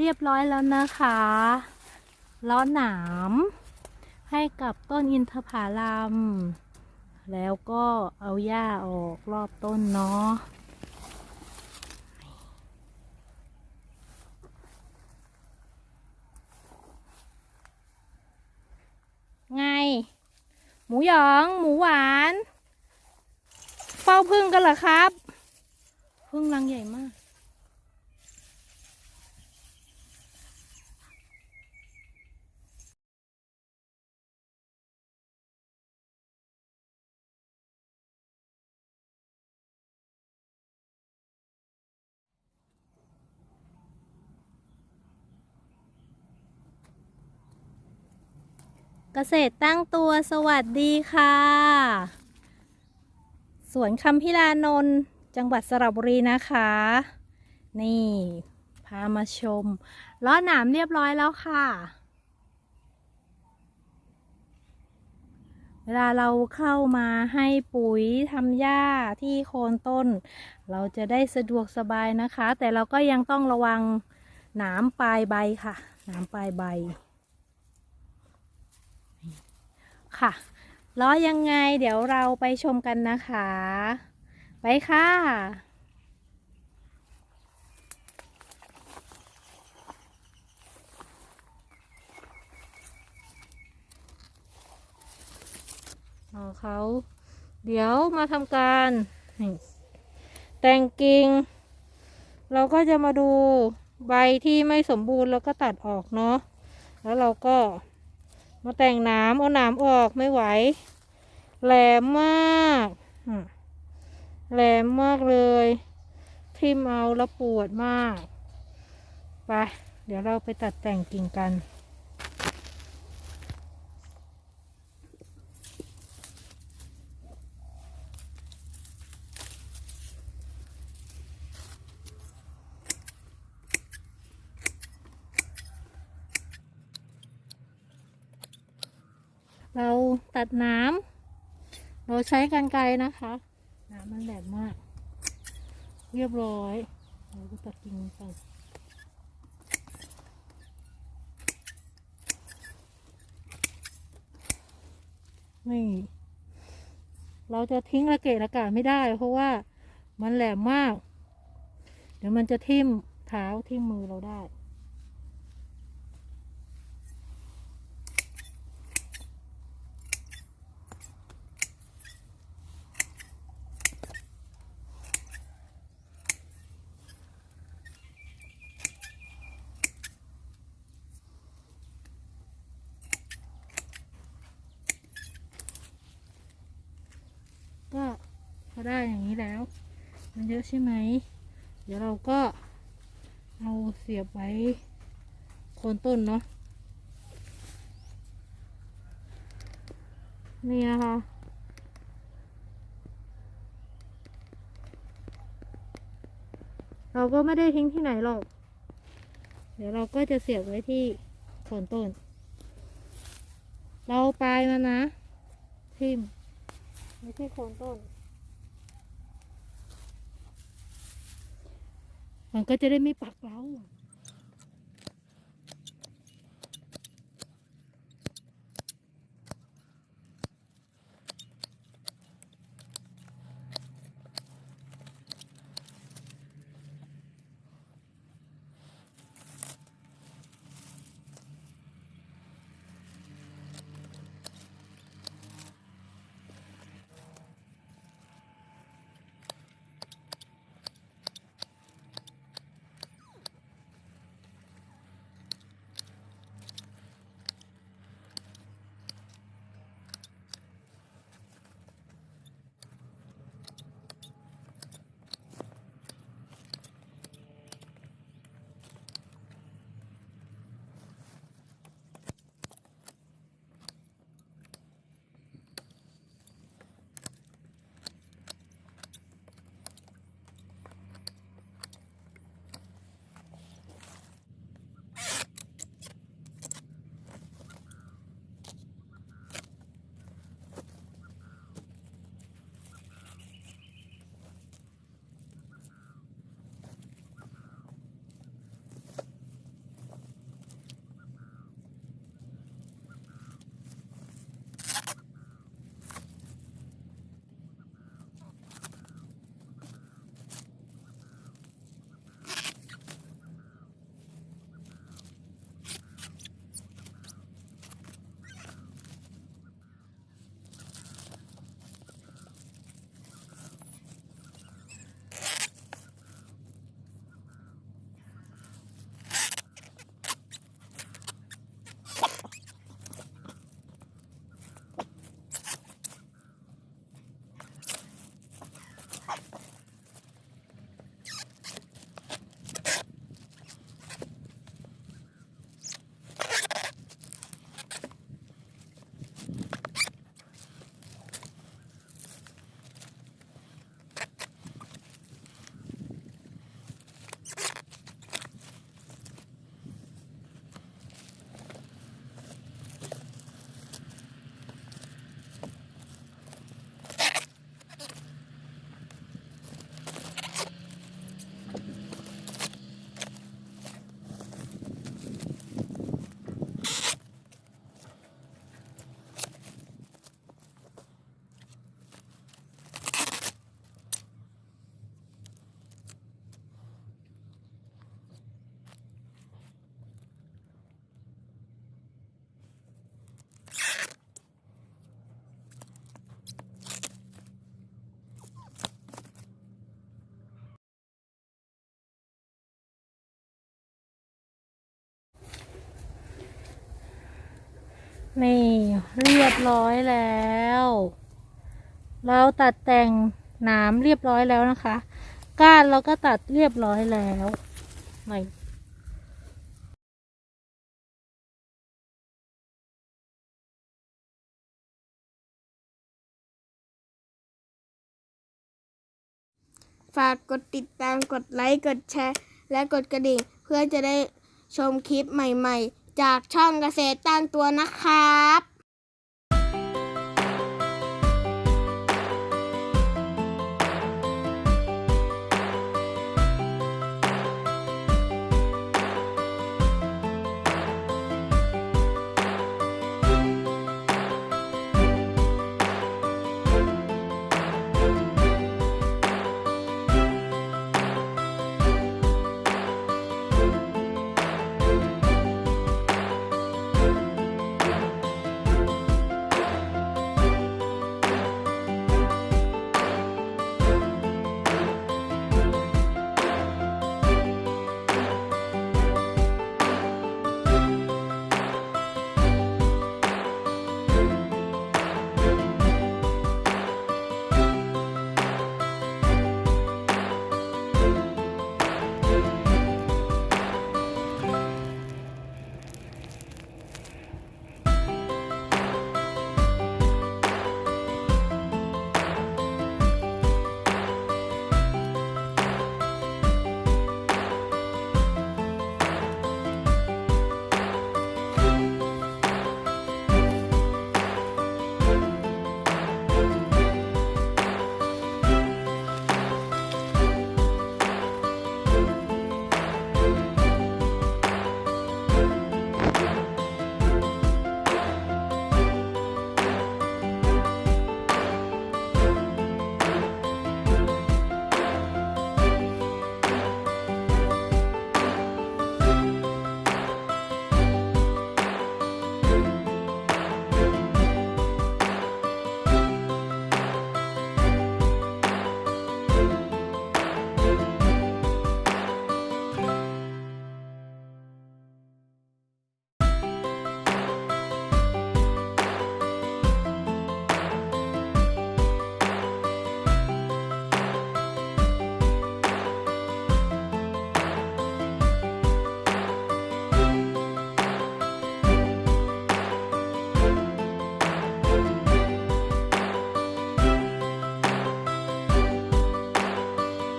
เรียบร้อยแล้วนะคะล้อหนาม ให้กับต้นอินทผลัมแล้วก็เอาหญ้าออกรอบต้นเนาะไง หมูหยอง หมูหวาน เฝ้าพึ่งกันเหรอครับ พึ่งรังใหญ่มาก เกษตรตั้งตัวสวัสดีค่ะ สวนคำพิลานนท์จังหวัดสระบุรีนะคะ นี่ พามาชมล้อหนามเรียบร้อยแล้วค่ะ เวลาเราเข้ามาให้ปุ๋ยทำหญ้าที่โคนต้น เราจะได้สะดวกสบายนะคะ แต่เราก็ยังต้องระวังหนามปลายใบค่ะ หนามปลายใบ ค่ะล้อยังไงเดี๋ยวเราไปชมกันนะคะ ไปค่ะเขาเดี๋ยวมาทำการแต่งกิ่งเราก็จะมาดูใบที่ไม่สมบูรณ์เราก็ตัดออกเนาะแล้วเราก็ มาแต่งน้ำเอาน้ำออกไม่ไหว แหลมมากแหลมมากเลย ทิ่มเอาแล้วปวดมาก ไป เดี๋ยวเราไปตัดแต่งกิ่งกัน เราตัดน้ำเราใช้กันไกรนะคะ น้ำมันแหลมมาก เรียบร้อยเราก็ตัดกิ่งไปนี่ เราจะทิ้งระเกะระกาไม่ได้ เพราะว่ามันแหลมมาก เดี๋ยวมันจะทิ่มเท้าทิ่มมือเราได้ ก็พอ ได้อย่างนี้แล้ว มันเยอะใช่ไหม เดี๋ยวเราก็เอาเสียบไว้โคนต้นเนาะนี่นะคะเราก็ไม่ได้ทิ้งที่ไหนหรอก เดี๋ยวเราก็จะเสียบไว้ที่โคนต้น เราปลายมันนะ ทิมไม่ใช่โคนต้น มันก็จะได้ไม่ปักเรา นี่เรียบร้อยแล้ว เราตัดแต่งหนามเรียบร้อยแล้วนะคะ ก้านเราก็ตัดเรียบร้อยแล้วนี่ฝากกดติดตามกดไลค์ กดแชร์ และกดกระดิ่ง เพื่อจะได้ชมคลิปใหม่ ๆ จากช่องเกษตรตั้งตัวนะครับ